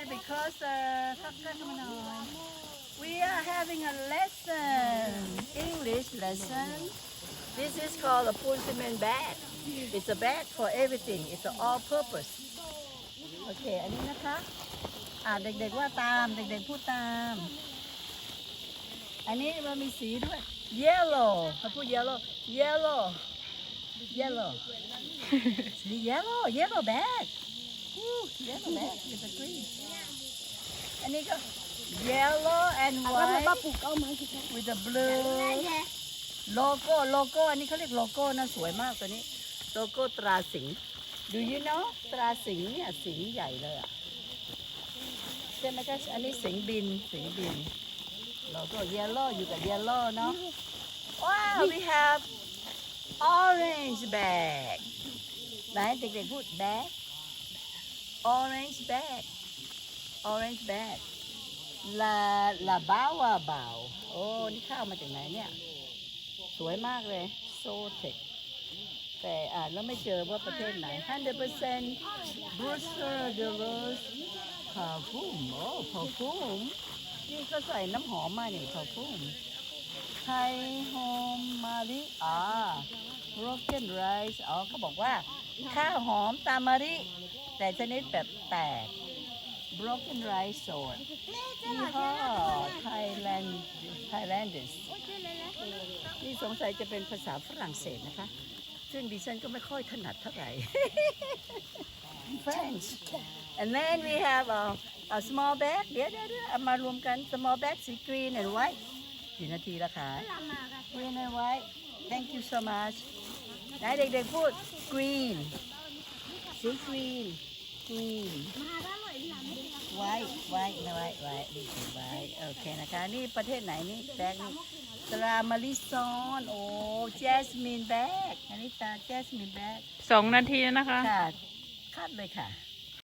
because uh, ทักทายกันมาหน่อย we are having a lesson English lesson this is called a Pulsiman bag it's a bag for everything it's an all purpose โอเค อันนี้นะคะ อ่าเด็กๆว่าตาม เด็กๆพูดตาม อันนี้มันมีสีด้วย yellow เขาพูด yellow yellow yellow สี yellow yellow bag Woo, yellow bag with a green อันนี้ก็ yellow and ก็เลย white ป้าปลูกเอามาสิครับ with the blue โลโก้โลโก้อันนี้เขาเรียกโลโก้นะสวยมากตัวนี้ โลโก้ตราสิงห์ Do you know ตราสิงห์เนี่ยสิงห์ใหญ่เลยอะใช่ไหมคะอันนี้สิงห์บินสิงห์บินโลโก้ yellow อยู่กับ yellow เนาะว้าว we have orange bag ไหนเด็กๆพูด bag orange bag orange bag la la bawa bao โอ้ นี่ข้าวมาจากไหนเนี่ย สวยมากเลยโซเทคแต่อ่านแล้วไม่เจอว่าประเทศไหน 100% Brewster de Rose perfume โอ้ perfume นี่ก็ใส่น้ำหอมมาเนี่ย perfume ไทยโฮมมาริอ่า broken rice อ๋อเขาบอกว่า ข้าวหอมตามมาริ แต่ชนิดแบบแตก broken rice สดยี่ห้อ Thailand Thailanders นี่สงสัยจะเป็นภาษาฝรั่งเศสนะคะ ซึ่งดิฉันก็ไม่ค่อยถนัดเท่าไหร่ French and then we have a, a small bag เดี๋ยวเดี๋ยวเดี๋ยวเอามารวมกัน small bag สี green and white กี่นาทีละคะ green and white thank you so much ไหนเด็กๆพูด green สี green green ไว้ไว้นะไว้ไว้ดีไว้โอเคนะคะ นี่ประเทศไหนนี่แบกนี่ตรามาริซอนโอ้แจสมินแบกอันนี้ตาแจสมินแบกสองนาทีนะคะ ค่ะคัดเลยค่ะ